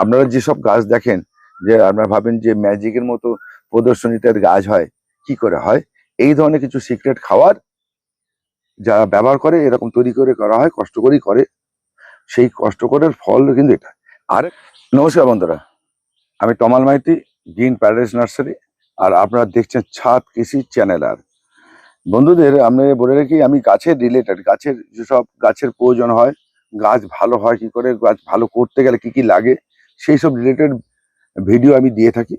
আপনারা যেসব গাছ দেখেন, যে আপনারা ভাবেন যে ম্যাজিকের মতো প্রদর্শনীতে গাছ হয়, কি করে হয়? এই ধরনের কিছু সিক্রেট খাওয়ার যারা ব্যবহার করে, এরকম তৈরি করে, করা হয়, কষ্ট করেই করে। সেই কষ্ট করার ফল কিন্তু এটা। আর নমস্কার বন্ধুরা, আমি Tomal Maiti, green paradise nursery, আর আপনারা দেখছেন ছাদ কৃষি চ্যানেল আর। বন্ধুদের, আমি বলে রাখি, আমি গাছের রিলেটেড গাছের যেসব গাছের প্রয়োজন হয়, গাছ ভালো হয় কি করে, গাছ ভালো করতে গেলে কি কি লাগে সেই সব রিলেটেড ভিডিও আমি দিয়ে থাকি।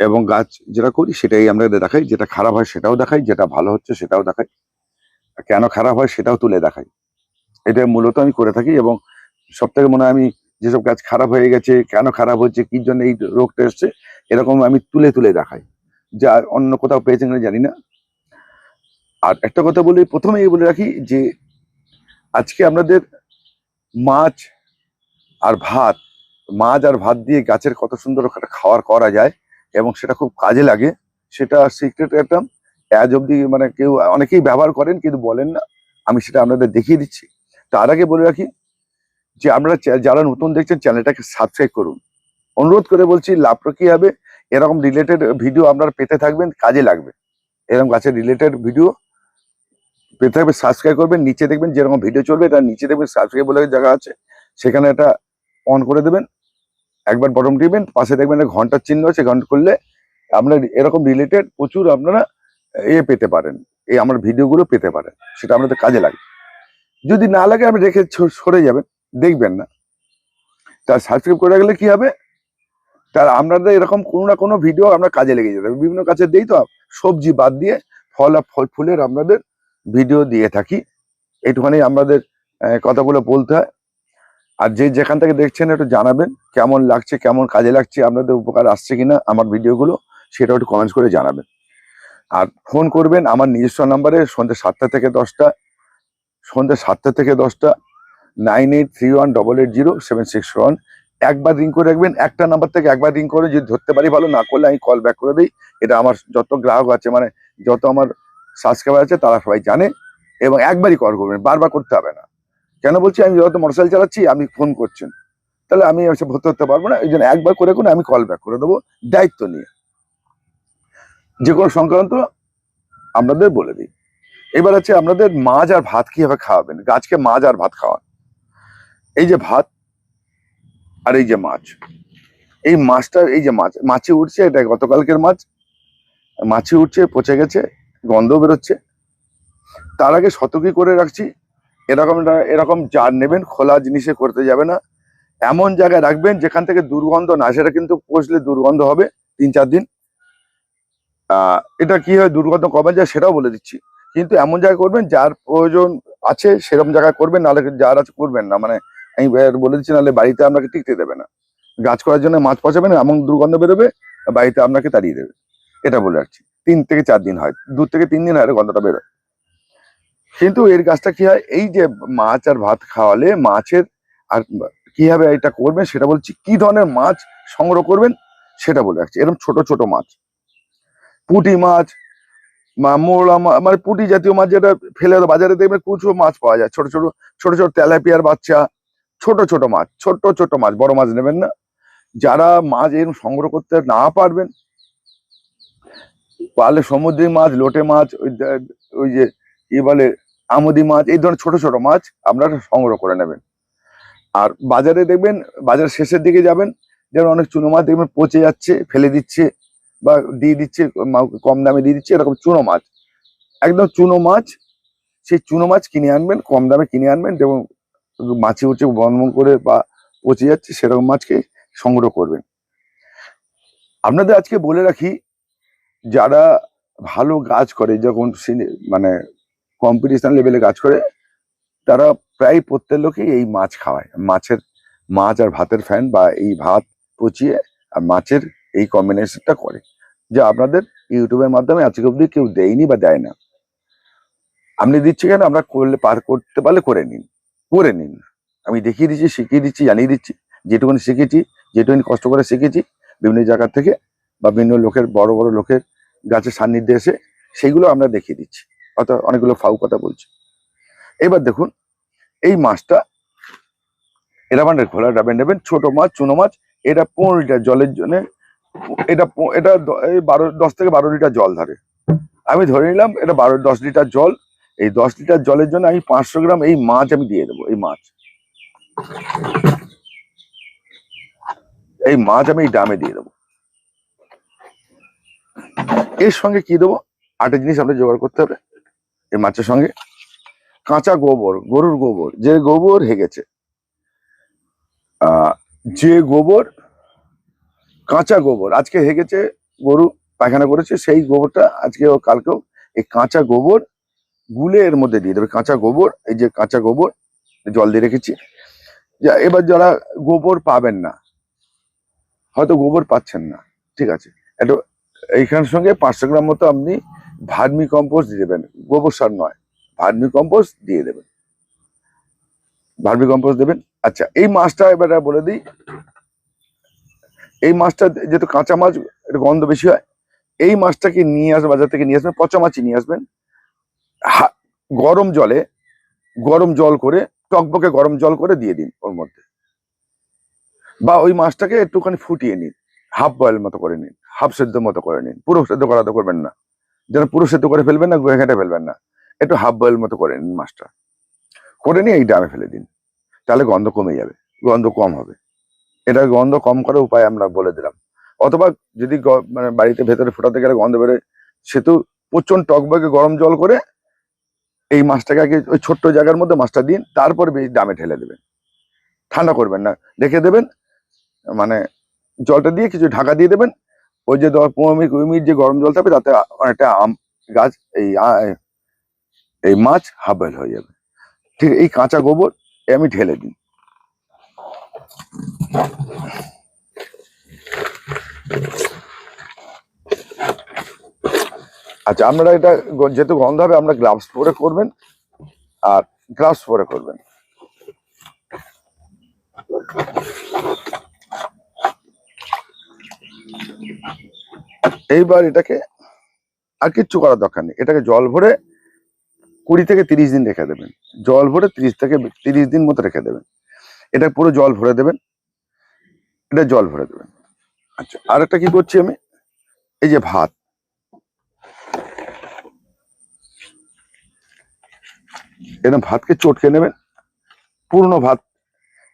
এবং গাছ যেটা করি সেটাই আমরা দেখাই। যেটা খারাপ হয় সেটাও দেখাই। যেটা ভালো হচ্ছে সেটাও দেখাই। কেন খারাপ হয় সেটাও তুলে দেখাই। এটা মূলত আমি করে থাকি এবং সব থেকে মনে হয় আমি যেসব গাছ খারাপ হয়ে গেছে, কেন খারাপ হচ্ছে, কি জন্য এই রোগটা এসছে, এরকম আমি তুলে তুলে দেখাই। যা অন্য কোথাও পেয়েছেন কিনা জানি না। আর একটা কথা বলি, প্রথমেই বলে রাখি যে আজকে আপনাদের মাছ আর ভাত, মাছ আর ভাত দিয়ে গাছের কত সুন্দর একটা খাবার করা যায় এবং সেটা খুব কাজে লাগে। সেটা সিক্রেট একটা অ্যাজ অব্দি মানে কেউ, অনেকেই ব্যবহার করেন কিন্তু বলেন না। আমি সেটা আপনাদের দেখিয়ে দিচ্ছি। তার আগে বলে রাখি যে চ্যা- যারা নতুন দেখছেন চ্যানেলটাকে সাবস্ক্রাইব করুন। অনুরোধ করে বলছি লাভটা কি হবে? এরকম রিলেটেড ভিডিও আপনারা পেতে থাকবেন, কাজে লাগবে। এরকম গাছের রিলেটেড ভিডিও পেতে থাকবে সাবস্ক্রাইব করবেন, নিচে দেখবেন যেরকম ভিডিও চলবে, তার নিচে দেখবেন সাবস্ক্রাইব বলে জায়গা আছে। সেখানে এটা অন করে দেবেন। একবার বটম টিপবেন, পাশে দেখবেন ঘণ্টার চিহ্ন আছে, ঘণ্টা করলে আপনার এরকম রিলেটেড প্রচুর আপনারা এ পেতে পারেন এই আমার ভিডিওগুলো পেতে পারেন, সেটা আপনাদের কাজে লাগে। যদি না লাগে আপনি রেখে সরে যাবেন, দেখবেন না। তার সাবস্ক্রাইব করে গেলে কি হবে? তার আপনাদের এরকম কোনো না কোনো ভিডিও আমরা কাজে লেগে যেতে হবে। বিভিন্ন কাছে দিই তো, সবজি বাদ দিয়ে ফল আর ফল, ফুলের আপনাদের ভিডিও দিয়ে থাকি। একটুখানি আমাদের কথাগুলো বলতে হয়। আর যে যেখান থেকে দেখছেন একটু জানাবেন, কেমন লাগছে, কেমন কাজে লাগছে, আপনাদের উপকার আসছে কিনা আমার ভিডিওগুলো, সেটা একটু কমেন্টস করে জানাবেন। আর ফোন করবেন আমার নিজস্ব নাম্বারে সন্ধ্যে সাতটা থেকে দশটা, সন্ধ্যে সাতটা থেকে দশটা nine eight three one double eight zero seven six one একবার রিং করে রাখবেন, একটা নাম্বার থেকে একবার রিং করে, যদি ধরতে পারি ভালো, না করলে আমি কল ব্যাক করে দিই। এটা আমার যত গ্রাহক আছে মানে যত আমার সাবস্ক্রাইবার আছে, তারা সবাই জানে, এবং একবারই কল করবেন, বারবার করতে হবে না। কেন বলছি? আমি যত মোটরসাইকেল চালাচ্ছি, আপনি ফোন করছেন। তাহলে আমি এসে ভর্তি হতে পারব না, এই জন্য একবার করে করে আমি কল ব্যাক করে দেবো, দায়িত্ব নিয়ে। যে কোনো সংক্রান্ত আপনাদের বলে দিই। এবার আছে আপনাদের মাছ আর ভাত কীভাবে খাওয়াবেন? গাছকে মাছ আর ভাত খাওয়ান। এই যে ভাত আর এই যে মাছ। এই মাছটা, এই যে মাছ, মাছি উঠছে, এটা গতকালকের মাছ। মাছি উঠছে, পচে গেছে, গন্ধ বেরোচ্ছে। তার আগে সতর্কই করে রাখছি। এরকম এরকম জার নেবেন, খোলা জিনিসে করতে যাবে না। এমন জায়গায় রাখবেন যেখান থেকে দুর্গন্ধ না, সেটা কিন্তু পচলে দুর্গন্ধ হবে তিন চার দিন। এটা কি হয়, দুর্গন্ধ কমে যায় সেটাও বলে দিচ্ছি। কিন্তু এমন জায়গায় করবেন, যার প্রয়োজন আছে সেরকম জায়গায় করবেন, নাহলে যার আছে করবেন না। মানে আমি বলে দিচ্ছি, নাহলে বাড়িতে আপনাকে টিকতে দেবে না। গাছ করার জন্য মাছ পচাবেন, এমন দুর্গন্ধ বেরোবে, বাড়িতে আপনাকে তাড়িয়ে দেবে। এটা বলে রাখছি। তিন থেকে চার দিন হয়। দু থেকে তিন দিন হয় গন্ধটা বেরোয়। কিন্তু এর গাছটা কি হয়? এই যে মাছ আর ভাত খাওয়ালে মাছের আর কীভাবে এটা করবেন সেটা বলছি, কি ধরনের মাছ সংগ্রহ করবেন সেটা বলে রাখছি। এরকম ছোট ছোট মাছ। পুঁটি মাছ মোড়া মা- মানে পুঁটি জাতীয় মাছ যেটা ফেলে বাজারে দেখবে কুচো মাছ পাওয়া যায়। ছোট ছোট ছোট ছোট তেলাপিয়ার বাচ্চা, ছোট ছোট মাছ, ছোট ছোট মাছ, বড় মাছ নেবেন না। যারা মাছ এরকম সংগ্রহ করতে না পারবেন, পারলে সমুদ্রের মাছ, লোটে মাছ, ওই ওই যে কি বলে আমুদি মাছ, এই ধরনের ছোট ছোট মাছ আপনারা সংগ্রহ করে নেবেন। আর বাজারে দেখবেন বাজার শেষের দিকে যাবেন যেমন অনেক চুনো মাছ দেখবেন পচে যাচ্ছে, ফেলে দিচ্ছে বা দিয়ে দিচ্ছে কম দামে দিয়ে দিচ্ছে, এরকম চুনো মাছ। একদম চুনো মাছ, সেই চুনো মাছ কিনে আনবেন, কম দামে কিনে আনবেন এবং মাছি উঠছে বন্ধ করে বা পচে যাচ্ছে, সেরকম মাছকে সংগ্রহ করবেন। আপনাদের আজকে বলে রাখি, যারা ভালো গাছ করে, যখন মানে কম্পিটিশন লেভেলে কাজ করে, তারা প্রায় প্রত্যেক লোকই এই মাছ খাওয়ায়। মাছের মাছ আর ভাতের ফ্যান বা এই ভাত পচিয়ে আর মাছের এই কম্বিনেশনটা করে। যা আপনাদের ইউটিউবের মাধ্যমে আজকে অব্দি কেউ দেয়নি বা দেয় না। আপনি দিচ্ছি কেন? আমরা করলে, পার করতে পারলে করে নিন। করে নিন। আমি দেখিয়ে দিচ্ছি, শিখিয়ে দিচ্ছি, জানিয়ে দিচ্ছি। যেটুকুনি শিখেছি, যেটুকুনি কষ্ট করে শিখেছি, বিভিন্ন জায়গা থেকে বা বিভিন্ন লোকের, বড় বড় লোকের গাছের সান্নিধ্যে এসে সেইগুলো আমরা দেখিয়ে দিচ্ছি। অর্থাৎ অনেকগুলো ফাউ কথা বলছি। এবার দেখুন, এই মাছটা এরকম ঘোলা ডাবে নেবেন ছোট মাছ, চুনো মাছ, এটা পনেরো লিটার জলের জন্য, এটা এটা এই বারো, দশ থেকে বারো লিটার জল ধরে। আমি ধরে নিলাম, এটা বারো, দশ লিটার জল, এই দশ লিটার জলের জন্য আমি পাঁচশো গ্রাম এই মাছ আমি দিয়ে দেবো, এই মাছ। এই মাছ আমি এই ডামে দিয়ে দেবো। এর সঙ্গে কি দেবো? আটের জিনিস আপনার জোগাড় করতে হবে। এই মাছের সঙ্গে কাঁচা গোবর, গরুর গোবর, যে গোবর হেগেছে। যে গোবর কাঁচা গোবর, আজকে হেগেছে, গরু পায়খানা করেছে, সেই গোবরটা আজকে ও কালকেও এই কাঁচা গোবর গুলে এর মধ্যে দিয়ে দেবে। কাঁচা গোবর, এই যে কাঁচা গোবর, জল দিয়ে রেখেছি। এবার যারা গোবর পাবেন না, হয়তো গোবর পাচ্ছেন না, ঠিক আছে। একটু এইখানের সঙ্গে পাঁচশো গ্রাম মতো আপনি ভার্মি কম্পোস্ট দিয়ে দেবেন, গোবর সার নয়, ভার্মি কম্পোস্ট দিয়ে দেবেন। ভার্মি কম্পোস্ট দেবেন? আচ্ছা এই মাছটা এবার বলে দিই। এই মাছটা যেহেতু কাঁচা মাছ, একটু গন্ধ বেশি হয়, এই মাছটাকে নিয়ে আসবেন, বাজার থেকে নিয়ে আসবেন, পচা মাছই নিয়ে আসবেন। গরম জলে, গরম জল করে, টকবকে গরম জল করে দিয়ে দিন ওর মধ্যে। বা ওই মাছটাকে একটুখানি ফুটিয়ে নিন, হাফ বয়েল মতো করে নিন, হাফ সেদ্ধ মতো করে নিন, পুরো সেদ্ধ করা তো করবেন না। যেন পুরো সেদ্ধ করে ফেলবেন না ঘেটে ফেলবেন না। একটু হাফ বয়েল মতো করে নিন মাছটা। করে নিয়ে এই ডামে ফেলে দিন। তাহলে গন্ধ কমে যাবে, গন্ধ কম হবে। এটা গন্ধ কম করার উপায় আমরা বলে দিলাম। অথবা যদি মানে বাড়িতে ভেতরে ফোটাতে গেলে গন্ধ বেরোয়, সেতু প্রচণ্ড টকবকে গরম জল করে এই মাছটাকে আগে ওই ছোট্ট জায়গার মধ্যে মাছটা দিন, তারপর ডামে ঢেলে দেবেন। ঠান্ডা করবেন না। রেখে দেবেন মানে জলটা দিয়ে কিছু ঢাকা দিয়ে দেবেন ওই যে দশ পনেরো মিনিট, কুড়ি মিনিট যে গরম জল থাকবে, তাতে অনেকটা আম গাছ, এই এই মাছ হাফ বয়েল হয়ে যাবে। ঠিক এই কাঁচা গোবর আমি ঢেলে দিই। আচ্ছা আপনারা এটা যেহেতু গন্ধ হবে আমরা গ্লাভস পরে করবেন, আর গ্লাভস পরে করবেন। এইবার এটাকে আর কিচ্ছু করার দরকার নেই। এটাকে জল ভরে কুড়ি থেকে তিরিশ দিন রেখে দেবেন। জল ভরে তিরিশ থেকে তিরিশ দিন মতো রেখে দেবেন। এটা পুরো জল ভরে দেবেন। এটা জল ভরে দেবেন। আচ্ছা আর একটা কি করছি আমি? এই যে ভাত। এরকম ভাতকে চটকে নেবেন। পুরনো ভাত।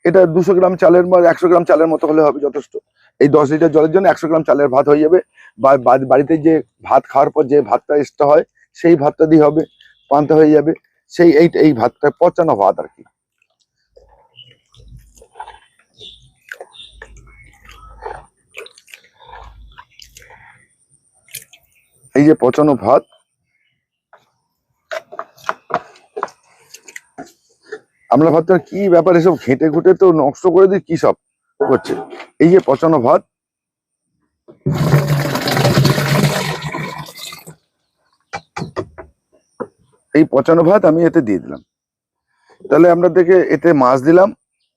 এটা দুশো গ্রাম চালের একশো গ্রাম চালের মতো হলে হবে যথেষ্ট। এই দশ লিটার জলের জন্য একশো গ্রাম চালের ভাত হয়ে যাবে। বা বাড়িতে যে ভাত খাওয়ার পর যে ভাতটা এক্সট্রা হয়, সেই ভাতটা দিয়ে হবে, পান্তা হয়ে যাবে। সেই এই এই ভাতটা পচানো ভাত আর কি। এই যে পচানো ভাত। আমরা ভাবতাম কি ব্যাপার এসব ঘেঁটে ঘুটে তো নষ্ট করে দিই, কি সব? করছে। এই যে পচানো ভাত, এই পচানো ভাত আমি এতে দিয়ে দিলাম। তাহলে আমরা দেখে এতে মাছ দিলাম,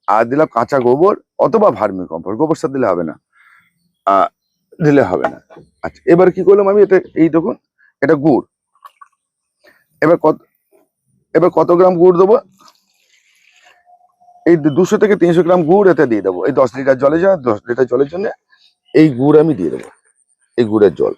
আর দিলাম কাঁচা গোবর অথবা ভার্মি কম্পোস্ট। গোবর সার দিলে হবে না দিলে হবে না। আচ্ছা এবার কি করলাম আমি এটা এই দেখুন, এটা গুড়। এবার কত এবার কত গ্রাম গুড় দেবো? এই দুশো থেকে তিনশো গ্রাম গুড় এতে দিয়ে দেবো। এই দশ লিটার জলের জন্য দশ লিটার জলের জন্য এই গুড় আমি দিয়ে দেবো, এই গুড়ের জল।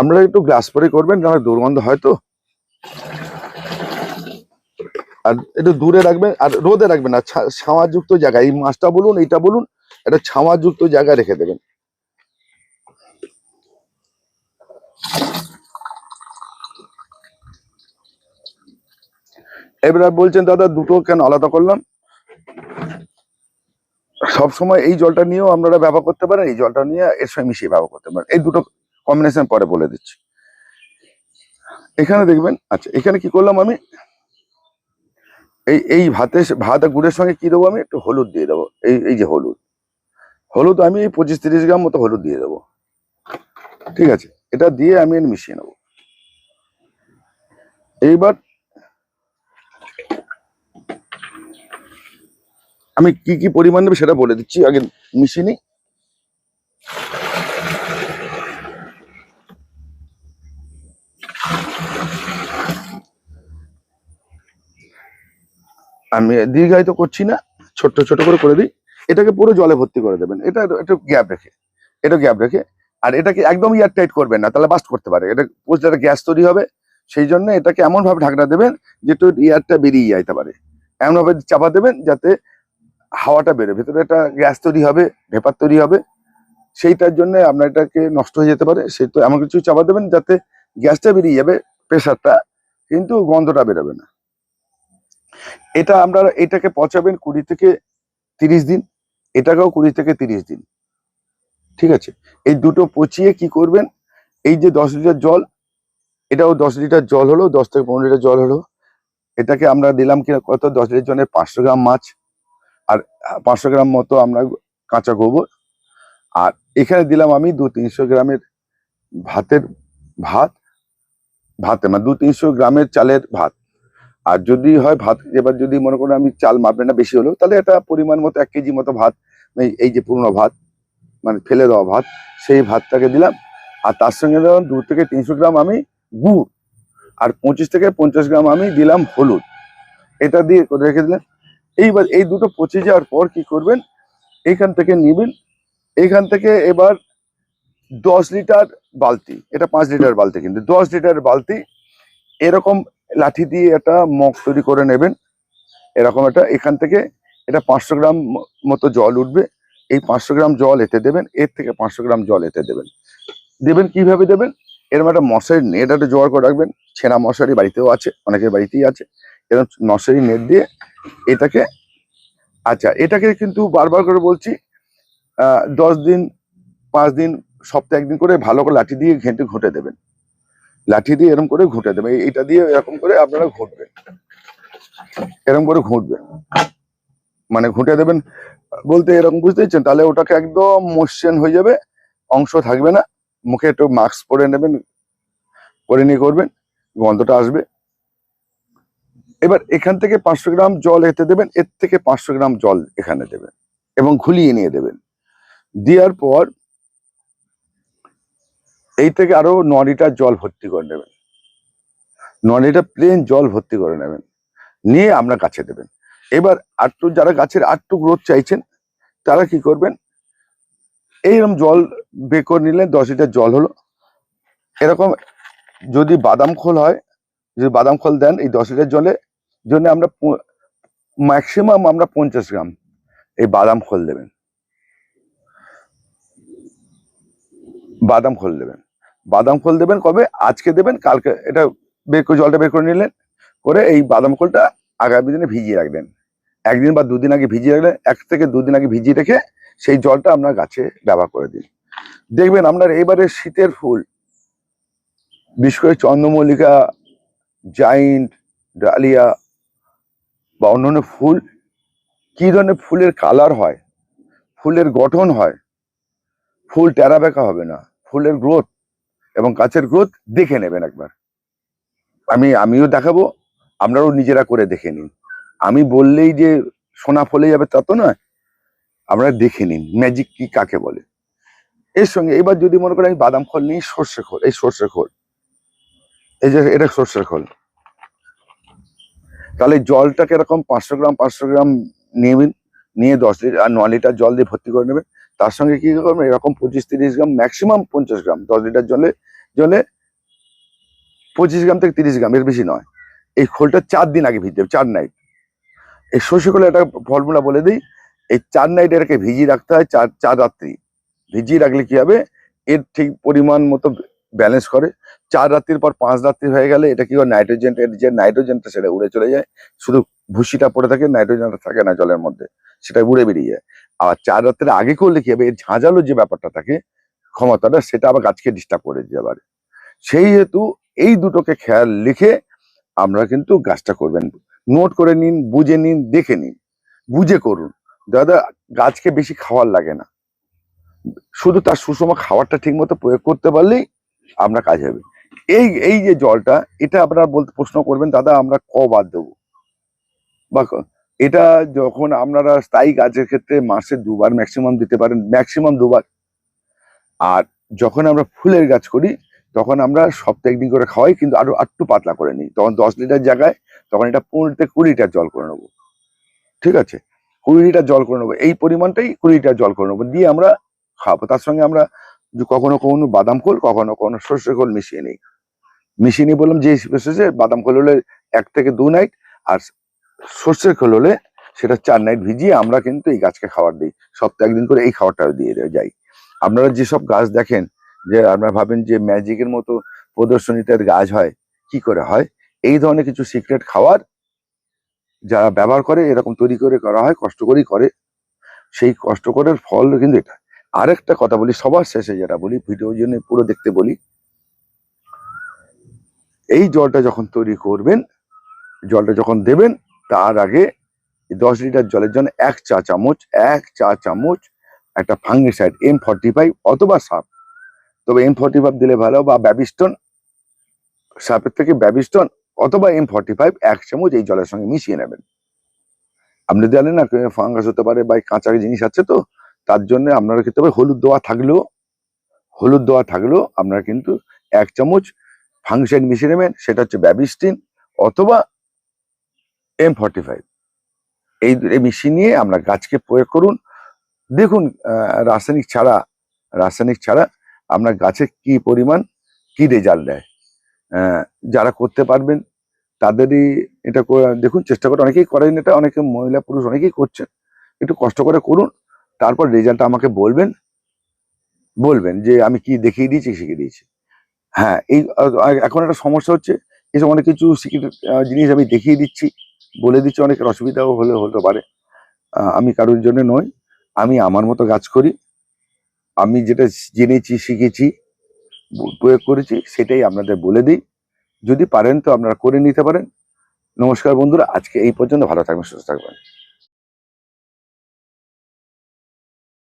আপনারা একটু গ্লাস পরে করবেন কারণ দুর্গন্ধ হয় তো। আর একটু দূরে রাখবেন, আর রোদে রাখবেন আর ছাওয়াযুক্ত জায়গায় এই মাছটা বলুন, এইটা বলুন, একটা ছাওয়াযুক্ত জায়গায় রেখে দেবেন। এবার বলছেন, দাদা, দুটো কেন আলাদা করলাম? সব সময় এই জলটা নিয়েও আপনারা ব্যবহার করতে পারেন, এই জলটা নিয়ে এর সঙ্গে মিশিয়ে ব্যবহার করতে পারেন। এই দুটো কম্বিনেশন পরে বলে দিচ্ছি। এখানে দেখবেন আচ্ছা এখানে কি করলাম আমি? এই এই ভাতে, ভাত আর গুড়ের সঙ্গে কি দেবো আমি? একটু হলুদ দিয়ে দেবো। এই এই যে হলুদ। হলুদ আমি পঁচিশ তিরিশ গ্রাম মতো হলুদ দিয়ে দেবো। ঠিক আছে? এটা দিয়ে আমি মিশিয়ে নেব। এইবার আমি কি কি পরিমাণ নেবে সেটা বলে দিচ্ছি, আগে মিশিয়ে নিই। আমি দীর্ঘায়িত করছি না, ছোট্ট, ছোট করে করে দিই। এটাকে পুরো জলে ভর্তি করে দেবেন। এটা একটু গ্যাপ রেখে, এটা গ্যাপ রেখে, আর এটাকে একদম ইয়ার টাইট করবেন না, তাহলে বাস্ট করতে পারে। এটা একটা গ্যাস তৈরি হবে, সেই জন্য এটাকে এমনভাবে ঢাকনা দেবেন যে ইয়ারটা বেরিয়ে যাইতে পারে। এমনভাবে চাপা দেবেন যাতে হাওয়াটা বেরোয়। ভেতরে একটা গ্যাস তৈরি হবে, ভেপার তৈরি হবে। সেইটার জন্য আপনার এটাকে নষ্ট হয়ে যেতে পারে। সেই তো এমন কিছু চাপা দেবেন যাতে গ্যাসটা বেরিয়ে যাবে প্রেশারটা কিন্তু গন্ধটা বেরোবে না। এটা আমরা এটাকে পচাবেন কুড়ি থেকে তিরিশ দিন। এটাকেও কুড়ি থেকে তিরিশ দিন। ঠিক আছে? এই দুটো পচিয়ে কি করবেন? এই যে দশ লিটার জল, এটাও দশ লিটার জল হলো, দশ থেকে পনেরো লিটার জল হলো। এটাকে আমরা দিলাম কি কত? দশ লিটার জন্য পাঁচশো গ্রাম মাছ। আর পাঁচশো গ্রাম মতো আমরা কাঁচা গোবর। আর এখানে দিলাম আমি দু তিনশো গ্রামের ভাতের ভাত। ভাতে মানে দু তিনশো গ্রামের চালের ভাত। আর যদি হয় ভাত, এবার যদি মনে করেন আমি চাল মাপবে না বেশি হলেও, তাহলে এটা পরিমাণ মতো এক কেজি মতো ভাত এই- এই যে পুরনো ভাত মানে ফেলে দেওয়া ভাত, সেই ভাতটাকে দিলাম। আর তার সঙ্গে দিলাম দু থেকে তিনশো গ্রাম আমি গুড়, আর পঁচিশ থেকে পঞ্চাশ গ্রাম আমি দিলাম হলুদ। এটা দিয়ে রেখে দিলেন। এইবার এই দুটো পচে যাওয়ার পর কি করবেন? এইখান থেকে নিবেন। এইখান থেকে এবার দশ লিটার বালতি, এটা পাঁচ লিটার বালতি কিন্তু, দশ লিটার বালতি এরকম লাঠি দিয়ে একটা মগ তৈরি করে নেবেন। এরকম একটা, এখান থেকে এটা পাঁচশো গ্রাম মতো জল উঠবে। এই পাঁচশো গ্রাম জল এতে দেবেন, এর থেকে পাঁচশো গ্রাম জল এতে দেবেন। দেবেন কীভাবে দেবেন? এরকম একটা মশারি নেট একটা জোগাড় করে রাখবেন। ছেঁড়া মশারি বাড়িতেও আছে, অনেকের বাড়িতেই আছে। এরকম মশারি নেট দিয়ে এটাকে আচ্ছা এটাকে কিন্তু বারবার করে বলছি দশ দিন, পাঁচ দিন, সপ্তাহে একদিন করে ভালো করে লাঠি দিয়ে ঘেঁটে ঘুঁটে দেবেন। লাঠি দিয়ে এরকম করে ঘুঁটে দেবেন। এটা দিয়ে এরকম করে আপনারা ঘুঁটবেন। এরকম করে ঘুঁটবেন। মানে ঘুঁটে দেবেন, বলতে এরকম বুঝতে পারছেন? তাহলে ওটাকে একদম মসৃণ হয়ে যাবে, অংশ থাকবে না। মুখে একটু মাস্ক পরে নেবেন করে নিয়ে করবেন, গন্ধটা আসবে। এবার এখান থেকে পাঁচশো গ্রাম জল এতে দেবেন, এর থেকে পাঁচশো গ্রাম জল এখানে দেবেন এবং ঘুলিয়ে নিয়ে দেবেন। দেওয়ার পর এই থেকে আরও ন লিটার জল ভর্তি করে নেবেন। ন লিটার প্লেন জল ভর্তি করে নেবেন। নিয়ে আমরা গাছে দেবেন। এবার আটটু যারা গাছের আটটু গ্রোথ চাইছেন, তারা কি করবেন? এইরকম জল বের করে নিলেন, দশ লিটার জল হলো। এরকম যদি বাদাম খোল হয়, যদি বাদাম খোল দেন, এই দশ লিটার জলে জন্য আমরা ম্যাক্সিমাম আমরা পঞ্চাশ গ্রাম এই বাদাম খোল দেবেন। বাদাম খোল দেবেন। বাদাম খোল দেবেন কবে? আজকে দেবেন, কালকে। এটা বের করে, জলটা বের করে নিলেন, করে এই বাদাম খোলটা আগামী দিনে ভিজিয়ে রাখবেন। একদিন বা দুদিন আগে ভিজিয়ে রাখলেন এক থেকে দুদিন আগে ভিজিয়ে রেখে সেই জলটা আপনার গাছে ব্যবহার করে দিন। দেখবেন আপনার এবারে শীতের ফুল, বিশেষ করে চন্দ্রমল্লিকা, জাইন্ট, ডালিয়া বা অন্যান্য ফুল, কি ধরনের ফুলের কালার হয়, ফুলের গঠন হয়, ফুল টেরা বেঁকা হবে না, ফুলের গ্রোথ এবং গাছের গ্রোথ দেখে নেবেন একবার। আমি, আমিও দেখাবো আপনারাও নিজেরা করে দেখে নিন। আমি বললেই যে সোনা ফলে যাবে তা তো নয় আপনারা দেখে নিন ম্যাজিক কি কাকে বলে। এর সঙ্গে এবার যদি মনে করেন আমি বাদাম খোল নিই, সর্ষে খোল, এই সর্ষে খোল, এই যে, এটা সর্ষের খোল। তাহলে জলটাকে এরকম পাঁচশো গ্রাম পাঁচশো গ্রাম নেবেন নিয়ে দশ লিটার আর ন লিটার জল দিয়ে ভর্তি করে নেবেন। তার সঙ্গে কি করবেন? এরকম পঁচিশ তিরিশ গ্রাম ম্যাক্সিমাম পঞ্চাশ গ্রাম, দশ লিটার জলে জলে পঁচিশ গ্রাম থেকে তিরিশ গ্রাম, এর বেশি নয়। এই খোলটা চার দিন আগে ভিজতে হবে, চার নাইট এই সর্ষে খোলে একটা ফর্মুলা বলে দিই, এই চার নাইট এটাকে ভিজিয়ে রাখতে হয় চার চার রাত্রি। ভিজিয়ে রাখলে কি হবে? এর ঠিক পরিমাণ মতো ব্যালেন্স করে। চার রাত্রির পর পাঁচ রাত্রি হয়ে গেলে এটা কি হয় নাইট্রোজেন যে নাইট্রোজেনটা সেটা উড়ে চলে যায়। শুধু ভুসিটা পড়ে থাকে নাইট্রোজেনটা থাকে না জলের মধ্যে, সেটা উড়ে বেরিয়ে যায়। আর চার রাত্রের আগে করলে কি হবে? এর ঝাঁঝালো যে ব্যাপারটা থাকে, ক্ষমতাটা, সেটা আবার গাছকে ডিস্টার্ব করে দিতে পারে সেই হেতু এই দুটোকে খেয়াল লিখে আমরা কিন্তু গাছটা করবেন। নোট করে নিন, বুঝে নিন, দেখে নিন। বুঝে করুন। দাদা, গাছকে বেশি খাওয়ার লাগে না। শুধু তার সুষম খাবারটা ঠিক মতো প্রয়োগ করতে পারলেই আমরা কাজ হবে। এই এই যে জলটা, এটা আপনারা বলতে প্রশ্ন করবেন, দাদা, আমরা কবার দেবো? বা এটা যখন আপনারা স্থায়ী গাছের ক্ষেত্রে মাসে দুবার ম্যাক্সিমাম দিতে পারেন ম্যাক্সিমাম দুবার। আর যখন আমরা ফুলের গাছ করি, তখন আমরা সপ্তাহে একদিন করে খাওয়াই, কিন্তু আরও একটু পাতলা করে নিই। তখন দশ লিটার জায়গায়, তখন এটা পনেরো থেকে কুড়ি লিটার জল করে নেব। ঠিক আছে? কুড়ি লিটার জল করে নেব। এই পরিমাণটাই কুড়ি লিটার জল করে নেব। দিয়ে আমরা খাব। তার সঙ্গে আমরা যে কখনো কখনো বাদাম খোল, কখনো কখনো সর্ষে খোল মিশিয়ে নিই। মিশিয়ে নিই বললাম যে স্পেসে বাদাম খোল হলে এক থেকে দু নাইট আর সর্ষের খোল হলে সেটা চার নাইট ভিজিয়ে আমরা কিন্তু এই গাছকে খাবার দিই। সপ্তাহে একদিন করে এই খাবারটা দিয়ে যাই আপনারা যেসব গাছ দেখেন যে আপনারা ভাবেন যে ম্যাজিকের মতো প্রদর্শনীতে গাছ হয়, কি করে হয়? এই ধরনের কিছু সিক্রেট খাবার যারা ব্যবহার করে, এরকম তৈরি করে করা হয়, কষ্ট করেই করে। সেই কষ্ট করার ফল কিন্তু এটা। আরেকটা কথা বলি, সবার শেষে যেটা বলি ভিডিও জন্য পুরো দেখতে বলি। এই জলটা যখন তৈরি করবেন, জলটা যখন দেবেন, তার আগে দশ লিটার জলের জন্য এক চা চামচ, এক চা চামচ একটা ফাঙ্গিসাইড এম ফর্টি ফাইভ অথবা সাপ। তবে এম ফর্টি ফাইভ দিলে ভালো, বা ব্যাবিস্টন, সাপের থেকে ব্যাবিস্টন অথবা এম ফর্টি ফাইভ এক চামচ এই জলের সঙ্গে মিশিয়ে নেবেন। আপনি জানেন না, ফাঙ্গাস হতে পারে বা কাঁচা জিনিস আছে তো তার জন্য আপনারা খেতে হবে হলুদ দেওয়া থাকলেও, হলুদ দেওয়া থাকলেও আপনারা কিন্তু এক চামচ ফাংশন মিশিয়ে নেবেন। সেটা হচ্ছে ব্যাবিস্টিন অথবা এম ফর্টি ফাইভ এই মিশিয়ে নিয়ে আমরা গাছকে প্রয়োগ করুন। দেখুন রাসায়নিক ছাড়া রাসায়নিক ছাড়া আপনার গাছে কি পরিমাণ, কি রেজাল্ট দেয়। যারা করতে পারবেন, তাদেরই এটা দেখুন, চেষ্টা করে অনেকেই করেন এটা। অনেকে মহিলা, পুরুষ অনেকেই করছেন। একটু কষ্ট করে করুন। তারপর রেজাল্ট আমাকে বলবেন বলবেন যে আমি কি দেখিয়ে দিয়েছি, শিখিয়ে দিয়েছি। হ্যাঁ এই এখন একটা সমস্যা হচ্ছে, এসব অনেক কিছু সিক্রেট জিনিস আমি দেখিয়ে দিচ্ছি, বলে দিচ্ছি, অনেকের অসুবিধাও হলে হতে পারে। আমি কারোর জন্য নয় আমি আমার মতো কাজ করি, আমি যেটা জেনেছি, শিখেছি, প্রয়োগ করেছি, সেটাই আপনাদের বলে দিই। যদি পারেন তো আপনারা করে নিতে পারেন। নমস্কার বন্ধুরা, আজকে এই পর্যন্ত, ভালো থাকবেন, সুস্থ থাকবেন।